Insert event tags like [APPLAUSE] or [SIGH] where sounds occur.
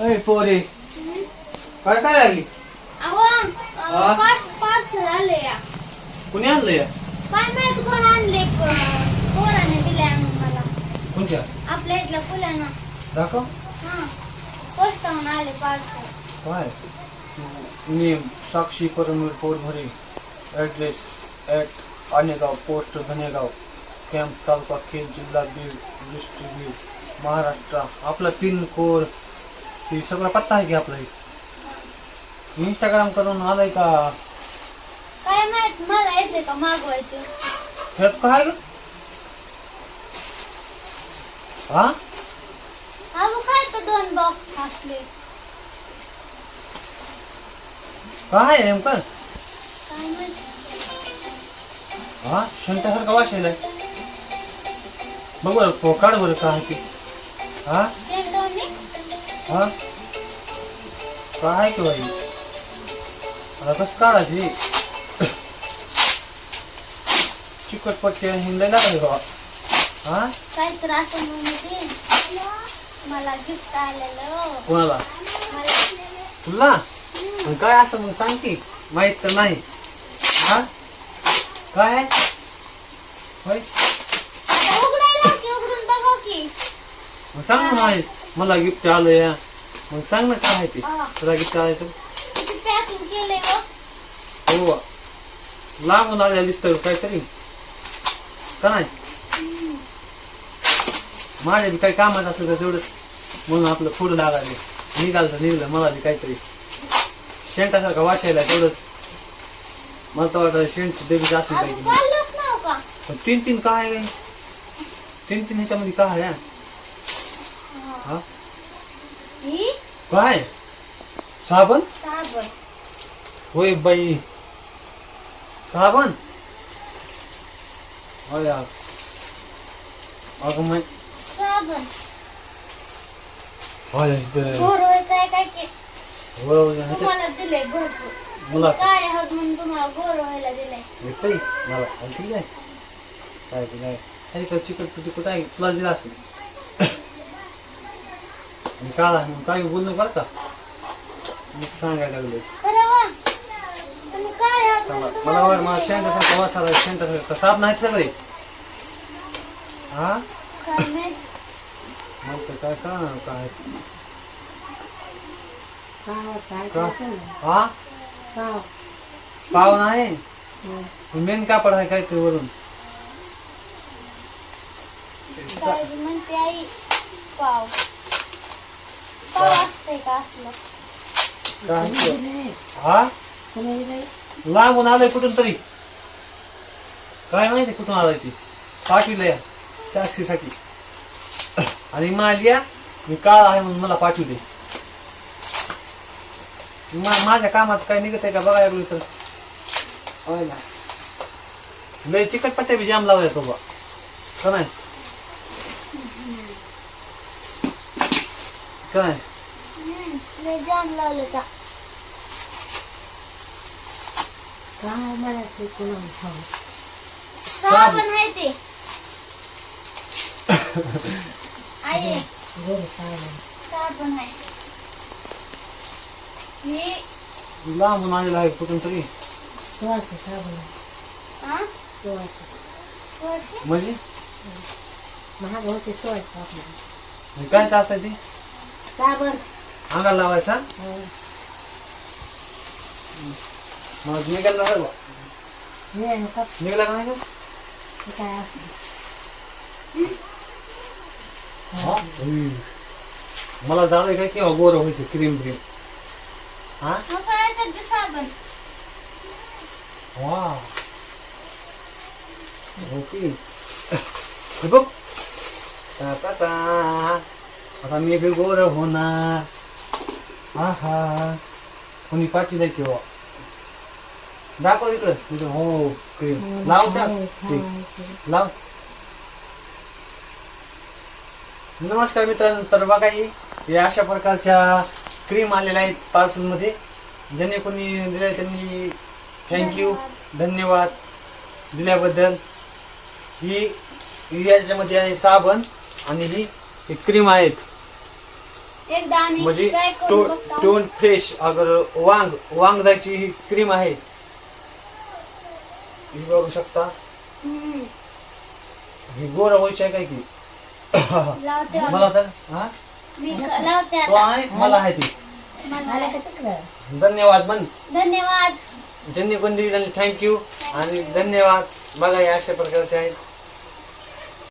अय पोरे. काय काय लागली हा? कुणी आणले कोणच्या? आपल्या इथल्या फुलानं. दाखव. हा पोस्टावून आले पार्सल. काय? Name Sakshi Paramveer Porbhare address at Anegaon post Dhanegaon. Camp taluka Khed जिल्हा बीड डिस्ट्रिक्ट बीड महाराष्ट्र. आपला पिन कोड ते सगळा पत्ता आहे की आपला इंस्टाग्राम करून आलाय का? काय माहीत मला येते का मागवायचे? ह्यात काय ग? हा? अजून काय तर दोन बॉक्स असले. काय आहे नेमकं? काय माहीत? हा? शंकासारखा वाचायला बघ बरं काढ बरं काय ते. हा? हा? काय बाई? आता कसं काढायची चिकटपट्टी हिंडाय लागले बाबा. हा? काय तर असं म्हणून ते? मला गिफ्ट आलेलं. कोणाला? मला तुला? काय असं मग सांग की. माहीत तर नाही. हा? काय? होय आता उघडायला की उघडून बघू की मग सांग ना माहीत मला गिफ्ट आलं या मग सांग ना काय आहे ते. तुला गिफ्ट आलं तर किती पॅकिंग केलंय हो हो लांबून आल्या दिसतोय काहीतरी का नाही माझ्या बी काही कामात असेल तर तेवढंच म्हणून आपलं पुढं लागायला निघालं तर निघलं मला बी काहीतरी शेंटासारखं वाचायला तेवढंच मला तर वाटतं शेंटची असेल काही काढलंच नाव का पण तीन तीन काय आहे तीन तीन ह्याच्यामध्ये काय आहे हा ही? काय? साबण? साबण. होय बाई. साबण? होय अग. मग साबण. होय आहे काय की होय, होय, ह्याच्यात तुम्हाला दिलंय भरपूर. मला काळे आहोत म्हणून तुम्हाला गोर व्हायला दिलंय येतंय मला आणखी काय? काय ते काय? अरे का चिकट कुठं आहे? तुला दिला असेल. काळा काय बोलणं बरं का मी सांगायला लागलो मला वाट मला शेंटासारखं वासाला शेंटासारखं साप नाही सगळे हा काय. मग तर काय का हा पाव नाही मेन कापड आहे वरून काय बी म्हणते आई पाव पाव असतंय का असलं काय असतं? हा? लांबून आलंय कुठून तरी. काय माहिती कुठून आलाय ती? पाठविलंय टॅक्सीसाठी आणि माझ्या मी काळ आहे म्हणून मला पाठवू दे माझ्या कामाचं काय निघत आहे का बघायला लागलो तर होय ना. लय चिकट पट्ट्या बी जाम लावायचा बाबा का नाही? का नाही हम्म, लय जाम लावलं का मला ते कोणाला सांग? साबण आहे ते. [COUGHS] आई बरं साबण साबण आहे. हे लांबून आलेला आहे कुठून तरी. सुवास साबण हा? सुवास म्हणजे? महाग होते सुवास काय चालतंय ते? साबण अंगाला लावायचा हो. मग निघाला नाही का? मी आहे का निघाला का नाही का? काय हा? हम्म. मला झालंय काय किंवा गोर व्हायचं क्रीम क्रीम हा साबण वा ओके हे बघ ता ता ता. आता मी बी गोर होणार हा हा कोणी पाठी द्यायची हो. दाखव इकडं. इकडं हो क्रीम. लाव त्या ते. लाव. नमस्कार मित्रांनो. तर बघा ही अशा प्रकारच्या क्रीम आलेल्या आहेत पार्सलमध्ये ज्यांनी कोणी दिले त्यांनी थँक्यू धन्यवाद. दिल्याबद्दल. ही याच्यामध्ये आहे साबण आणि ही क्रीम आहेत. एकदा म्हणजे टोन फ्रेश अगर वांग वांग जायची ही क्रीम आहे. ही बघू शकता. ही गोरा व्हायची आहे काय की? लावते मला तर हा? तो आहे? मला आहे ती. धन्यवाद मन धन्यवाद. ज्यांनी दिली त्यांनी थँक्यू आणि धन्यवाद. बघा या अशा प्रकारचे आहेत.